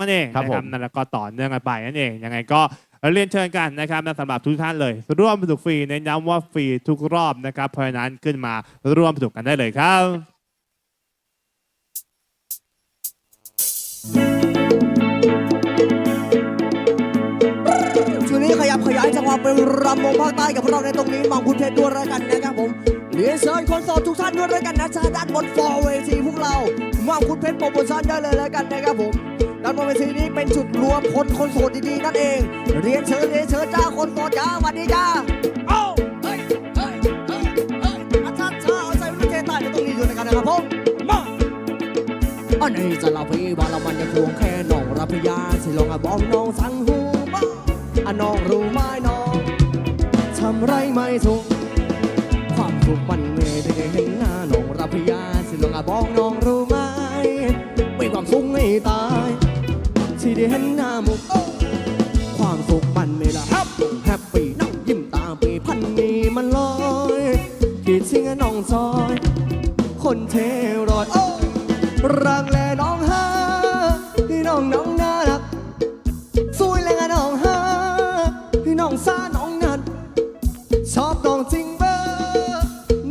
นั่นเองครับนะผม นั่นแล้วก็ต่อเนื่องกันไปนั่นเองยังไงก็เรียนเชิญกันนะครับนะสำหรับทุกท่านเลย ร่วมสนุกฟรีเน้นย้ำว่าฟรีทุกรอบนะครับเพราะฉะนั้นขึ้นมาร่วมสนุกกันได้เลยครับ ช่วงนี้ขยับขยายจังหวะเป็นรำวงภาคใต้กับพวกเราในตรงนี้มังคุณเพชรด้วยแล้วกันนะครับผมเรียนเชิญคนโสดทุกท่านด้วยแล้วกันนะชาด้านบนฟอร์เวทีพวกเรามังคุณเพชรโปรโมชั่นได้เลยแล้วกันนะครับผม ด้านบนเวทีนี้เป็นจุดรวมคนคนโสดดีๆนั่นเอง เรียนเชิญเรียนเชิญจ้าคนโสดจ้าสวัสดีจ้าเอ้าเฮ้ยเฮ้ยเฮ้ยเฮ้ยอาจารย์ชาเอาใจรุ่นเทใต้ในตรงนี้ด้วยแล้วกันนะครับผมมาอันนี้จะเล่าพี่ว่าเรามันยังควงแค่น้องรับพยาสิลองอะบอกน้องสั่งหูบ้าอะน้องรู้ไหมน้องทำไรไม่ถูกความสุขมันไม่ได้เห็นหน้าน้องรับพยาสิลองอะบอกน้องรู้ไหมมีความสุขให้ตาย ที่ได้เห็นหน้ามุก ความสุขมันไม่ละแฮปแฮปปี้น้องยิ้มตาปีพันนี้มันลอยคิดถึงอะน้องซอย คนเทรอยโอ้ยรักและน้องฮาพี่น้องน้องน่ารักสวยและน้องฮาพี่น้องซาน้องนันชอบน้องจริงเบอร์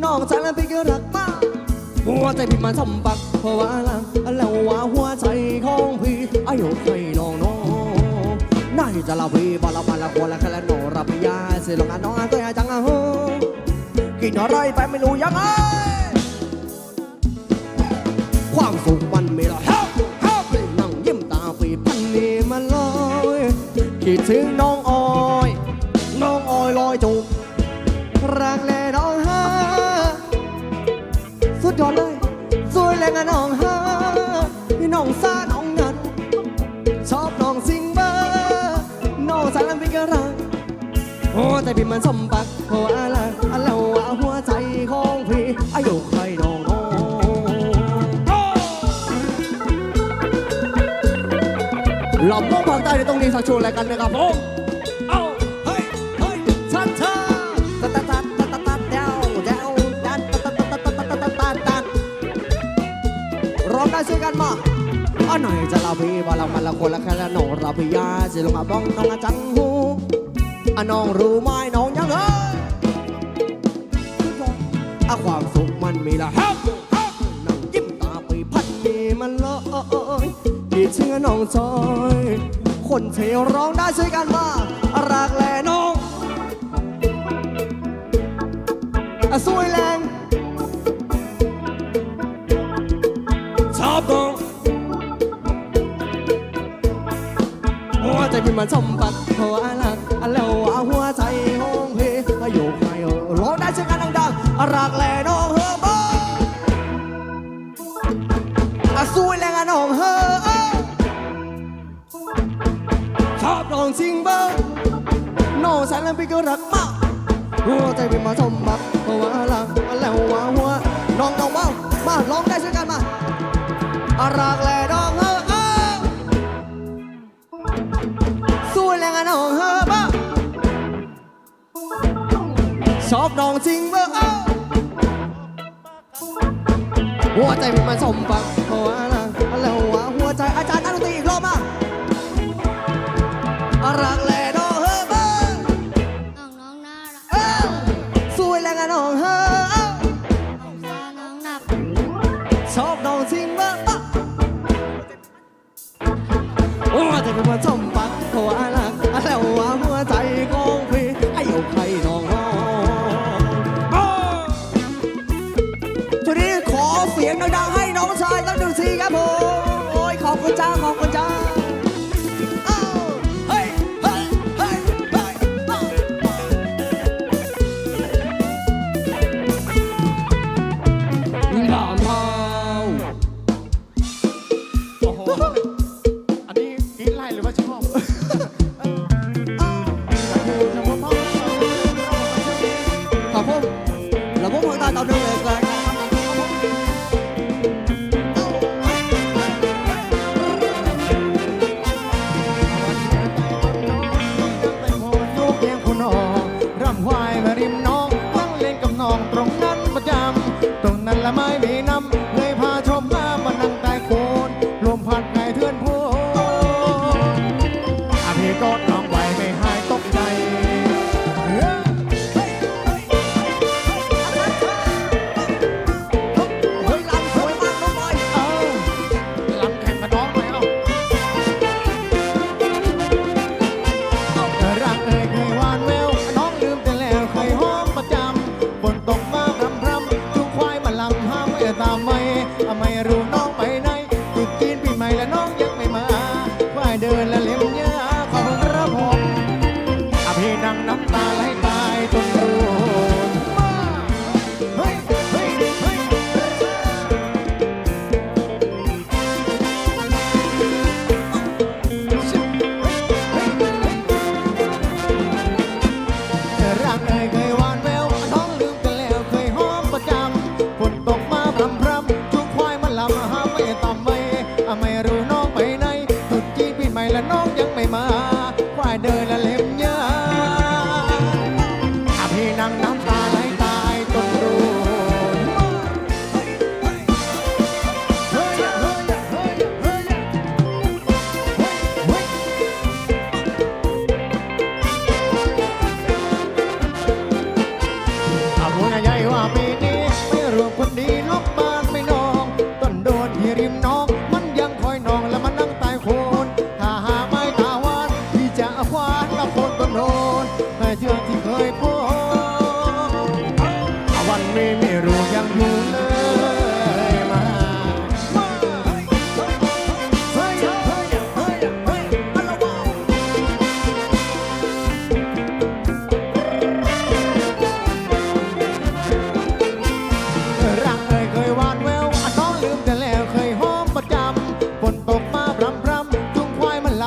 น้องใจแล้วพี่ก็รักมากหัวใจพี่มันสมบักเพราะว่าลังแล้วว่าหัว นายจะลาพี่บอลละบอลละควละแค่ละโนรับพี่ยาสียลงอะน้องอะตัวอ่จังอะโหกินอะไรไปไม่รู้ยังไงความสุขมันไม่ละฮับฮับนั่งยิ้มตาปีพันนี่มันลอยคิดถึงน้องออยน้องออยลอยจูบรักแลน้องฮาสุดยอดเลยสวยแรงอะน้องฮาน้องซาด หัวใจพี่มันสมบักเพราะอะไรอะไรว่าหัวใจของพี่อายุใครน้องงล่อมมองภาคใต้ในตรงนี้สักชวนอะไรกันนะครับผมเอาเฮ้ยเฮ้ยชัดชาตัดตัดตัดตัดตัดเดาเดาดันตัดตัดตัดตัดตัดตัดตัดตัดร้องได้ช่วยกันมาอันไหนจะลาบีบาลังมันละคนละแค่ละน้อราบียาสิลงอาบ้องน้องอาจังหู น้องรู้ไหมน้องยังเอ้ยอะความสุขมันมีละฮับนั่งยิ้มตาไปพันมีมันเลยที่เชื่อน้องจอย คนเทร้องได้ช่วยกันมารักแลน้องอสวยแรงชอบน้องหัวใจพี่มันสมบัติหัว อะสวยแรงอะน้องเฮอชอบน้องจริงบ้าน้องแสนแล้วพี่ก็รักมากหัวใจเป็นมาสมบัติเพราะว่ารักแล้วว่าหัวน้องน้องบ้ามาร้องได้ช่วยกันมาอะรักแลน้องเฮอสวยแรงอะน้องเฮอบ้าชอบน้องจริงบ้าหัวใจมันมาสมบัก Woohoo!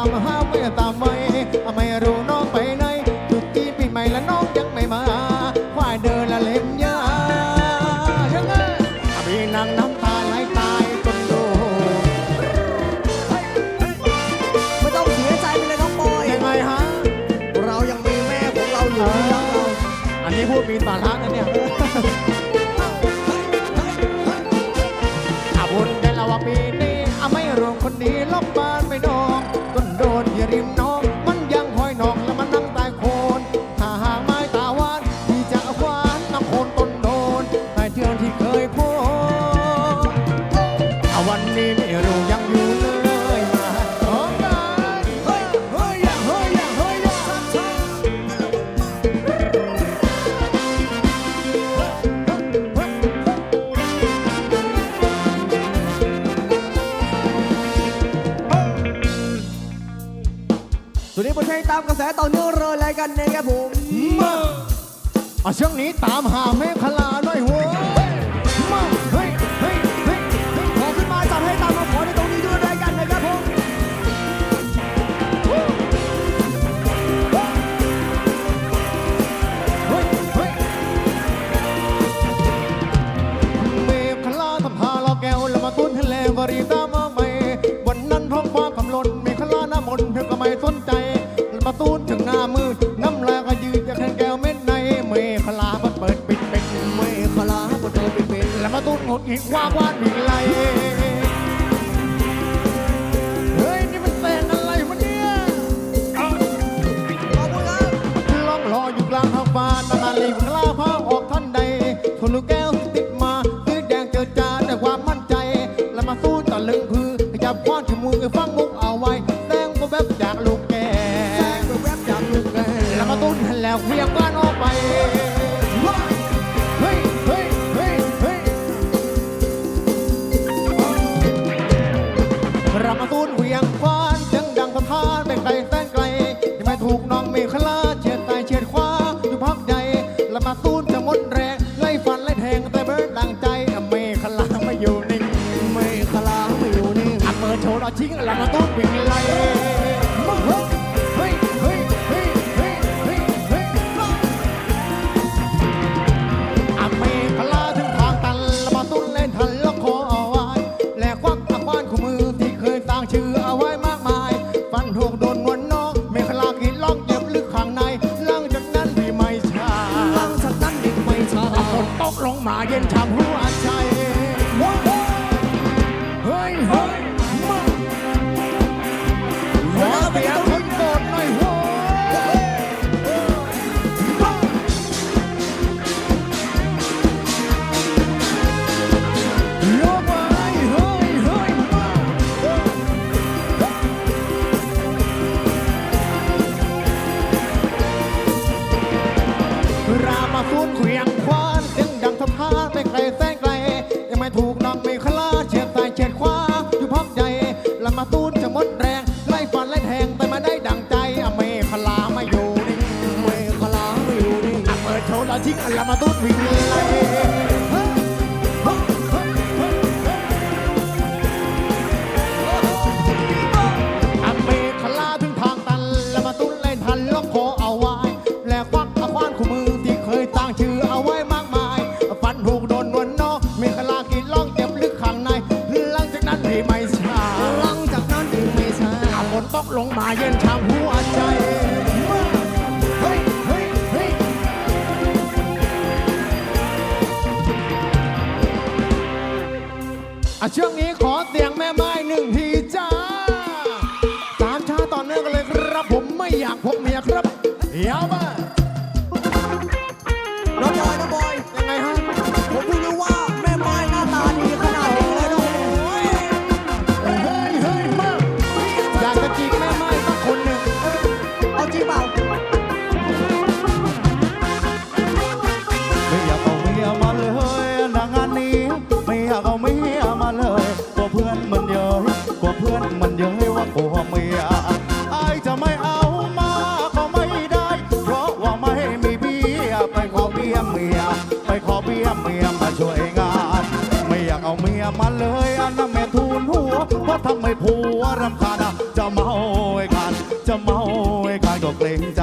Omaha. แต่อเนื้อเลยแล้วกันเนะครับผมมาอะช่วงนี้ตามหาแม่คลา Wagwan, we like. านคู่มือที่เคยตั้งชื่อเอาไว้มากมายฝันผูกโดนวนนอมีขลากินล่องเจ็บลึกข้างใน หลังจากนั้นที่ไม่ช้าหลังจากนั้นที่ไม่ช้าฝนตกลงมาเย็น ผัวรำคาญจะเมาไอ้กันจะเมาไอ้กันก็เกรงใจ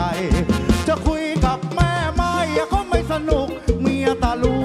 จะคุยกับแม่ไม่ก็ไม่สนุก เมียตาลู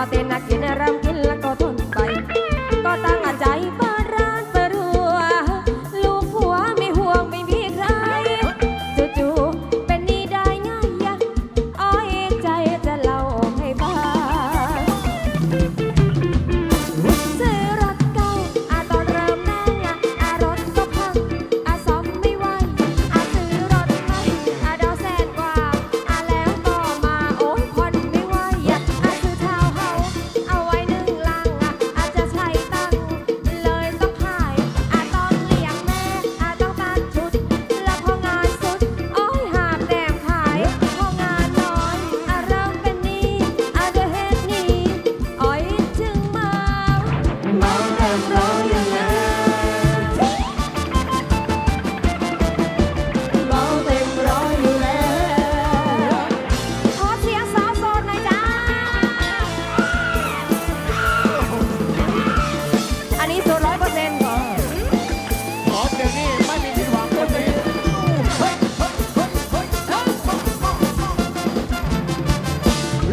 More than I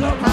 เราท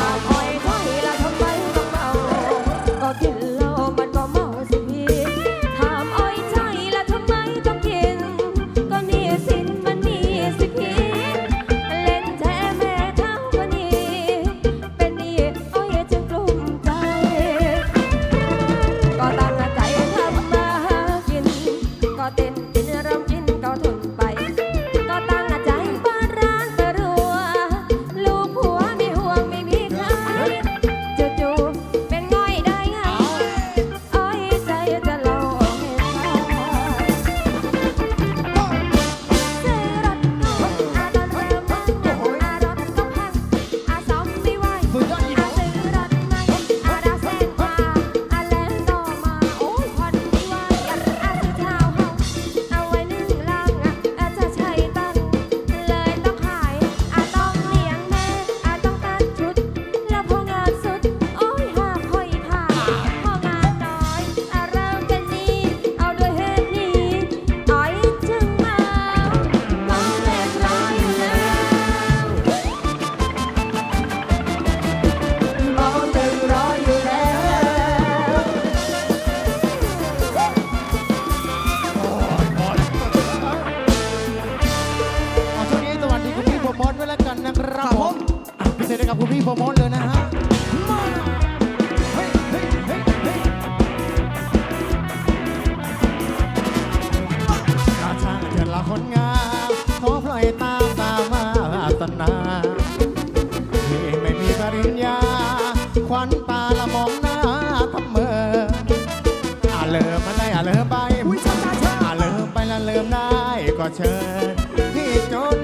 พี่จน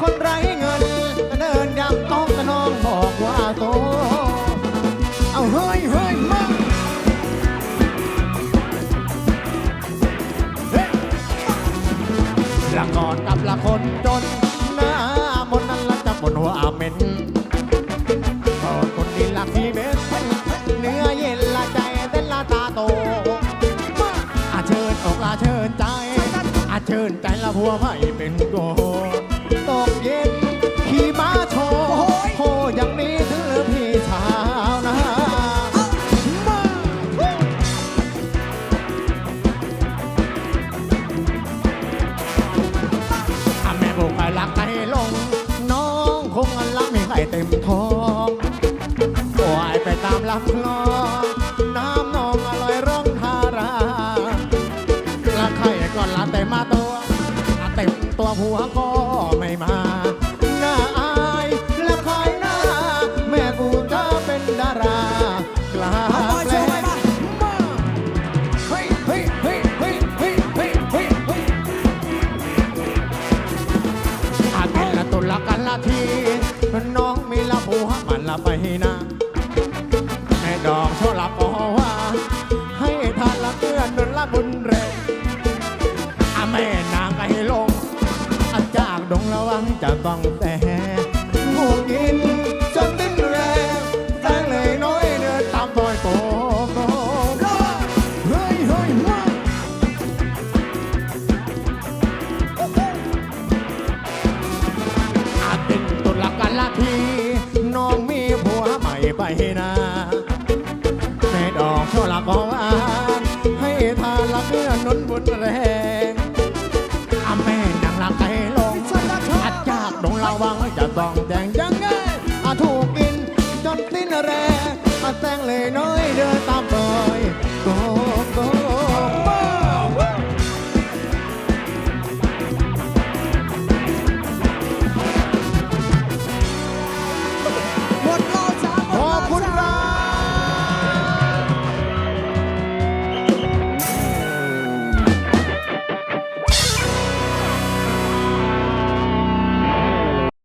คนไรเงินเดินยำต้องกระนองบอกว่าโต เอาเฮ้ยเฮ้ยมั่หลังนอนกับละคนจน กับหัวไม่เป็นก่อตกเย็นขี่ม้าชว์โหอย่างนี้ถึงเลือพี่ชาวนามาอ่แม่บอกให้รักให้ลง น้องคงอันลักไม่ให้เต็มท้องปล่อยไปตามลำคลอง ทีน้องมีละผัวมันละไปนะแม่ดอกโชลาบอว่า ให้ทานละเกื้อนละบุญแรงแม่นางก็ให้ลงอาจากดงระวังจะต้องแต่ นบุญแรง